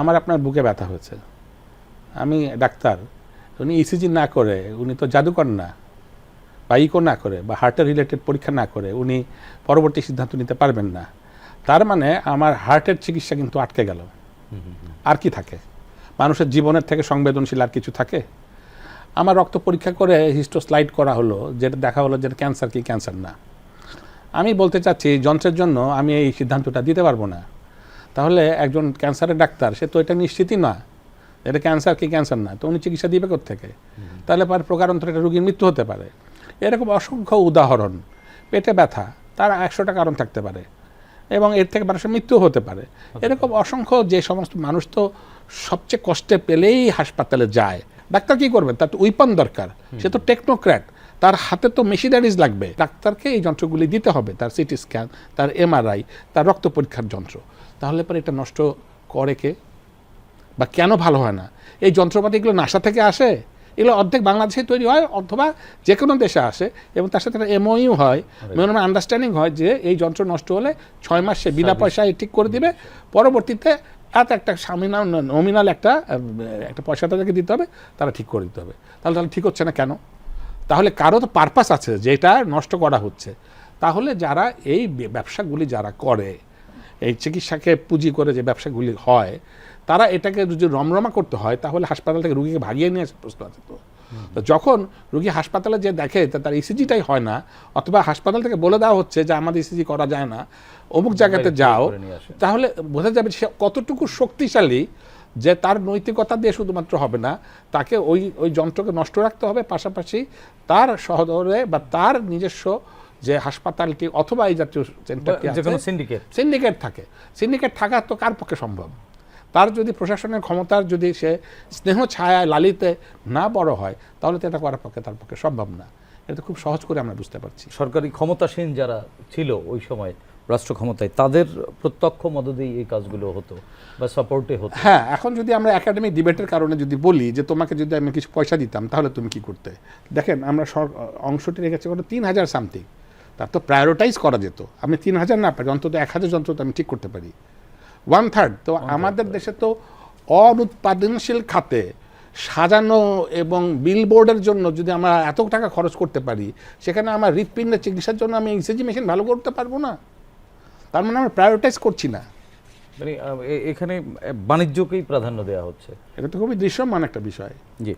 আমার আপনার বুকে ব্যথা হয়েছে। আমি ডাক্তার, উনি ইসিজি না করে, উনি তো জাদুকর না, বা ইকো না করে, বা হার্টের রিলেটেড পরীক্ষা না করে, উনি পরবর্তী সিদ্ধান্ত নিতে পারবেন না। তার মানে আমার হার্টের চিকিৎসা কিন্তু আটকে গেল। আর কি থাকে? মানুষের জীবনের থেকে সংবেদনশীল আর কিছু থাকে? আমার রক্ত পরীক্ষা করে হিস্টোস্লাইড করা হলো, যেটা দেখা হলো যেটা ক্যান্সার কি ক্যান্সার না। আমি বলতে চাচ্ছি, যন্ত্রের জন্য আমি এই সিদ্ধান্তটা দিতে পারব না। তাহলে একজন ক্যান্সারের ডাক্তার সে তো এটা নিশ্চিতই না এটা ক্যান্সার কি ক্যান্সার না তো উনি চিকিৎসা দিবে থেকে তাহলে পর প্রকারান্তরে একটা রোগীর মৃত্যু হতে পারে। এরকম অসংখ্য উদাহরণ পেটে ব্যথা তার একশোটা কারণ থাকতে পারে এবং এর থেকে মানুষের মৃত্যু হতে পারে। এরকম অসংখ্য যে সমস্ত মানুষ তো সবচেয়ে কষ্টে পেলেই হাসপাতালে যায়। ডাক্তার কি করবেন তার তো উইপন দরকার। সে তো টেকনোক্র্যাট তার হাতে তো মেশিনারিজ লাগবে। ডাক্তারকে এই যন্ত্রগুলি দিতে হবে। তার সিটি স্ক্যান তার এমআরআই তার রক্ত পরীক্ষার যন্ত্র। তাহলে পরে এটা নষ্ট করে কে? বা কেন ভালো হয় না? এই যন্ত্রপাতিগুলো নাসা থেকে আসে? এগুলো অর্ধেক বাংলাদেশে তৈরি হয় অথবা যে কোনো দেশে আসে এবং তার সাথে একটা এমওইউ হয়। মেমোরাম আন্ডারস্ট্যান্ডিং হয় যে এই যন্ত্র নষ্ট হলে ছয় মাস সে বিনা পয়সায় ঠিক করে দিবে। পরবর্তীতে এত একটা সামিনাল নমিনাল একটা একটা পয়সা তাদেরকে দিতে হবে তারা ঠিক করে দিতে হবে। তাহলে তাহলে ঠিক হচ্ছে না কেন? তাহলে কারও তো পারপাস আছে যেটা নষ্ট করা হচ্ছে। তাহলে যারা এই ব্যবসাগুলি যারা করে এই চিকিৎসাকে পুঁজি করে যে ব্যবসাগুলি হয় তারা এটাকে যদি রমরমা করতে হয় তাহলে হাসপাতাল থেকে রুগীকে ভাগিয়ে নিয়ে আসার প্রশ্ন আছে তো তো যখন রুগী হাসপাতালে যে দেখে তার ইসিজিটাই হয় না অথবা হাসপাতাল থেকে বলে দেওয়া হচ্ছে যে আমাদের ইসিজি করা যায় না অমুক জায়গাতে যাও। তাহলে বোঝা যাবে সে কতটুকু শক্তিশালী যে তার নৈতিকতা দিয়ে শুধুমাত্র হবে না তাকে ওই ওই যন্ত্রকে নষ্ট রাখতে হবে পাশাপাশি তার সহদরে বা তার নিজস্ব যে হাসপাতালটি অথবা এই জাতীয় সেন্টারটি সিন্ডিকেট সিন্ডিকেট থাকে। সিন্ডিকেট থাকা তো কার পক্ষে সম্ভব? তার যদি প্রশাসনের ক্ষমতার যদি সে স্নেহ ছায়া লালিতে না বড় হয় তাহলে তো এটা করার পক্ষে তার পক্ষে সম্ভব না। এটা খুব সহজ করে আমরা বুঝতে পারছি। সরকারি ক্ষমতাসীন যারা ছিল ওই সময় রাষ্ট্র ক্ষমতায় তাদের প্রত্যক্ষ মদতেই এই কাজগুলো হতো বা সাপোর্টে হতো। হ্যাঁ এখন যদি আমরা একাডেমিক ডিবেটের কারণে যদি বলি যে তোমাকে যদি আমি কিছু পয়সা দিতাম তাহলে তুমি কি করতে? দেখেন আমরা অংশটি রেখেছি কোনো তিন হাজার সামথিং তার তো প্রায়োরিটাইজ করা যেত। আমি তিন হাজার না পারি অন্তত এক হাজার যন্ত্র তো আমি ঠিক করতে পারি। ওয়ান থার্ড তো আমাদের দেশে তো অনুৎপাদনশীল খাতে সাজানো এবং বিলবোর্ডের জন্য যদি আমরা এত টাকা খরচ করতে পারি সেখানে আমার হৃৎপিণ্ডের চিকিৎসার জন্য আমি ইসিজি মেশিন ভালো করতে পারব না। তার মানে আমরা প্রায়োরিটাইজ করছি না। মানে এখানে বাণিজ্যকেই প্রাধান্য দেওয়া হচ্ছে। এটা তো খুবই দৃশ্যমান একটা বিষয়। জি।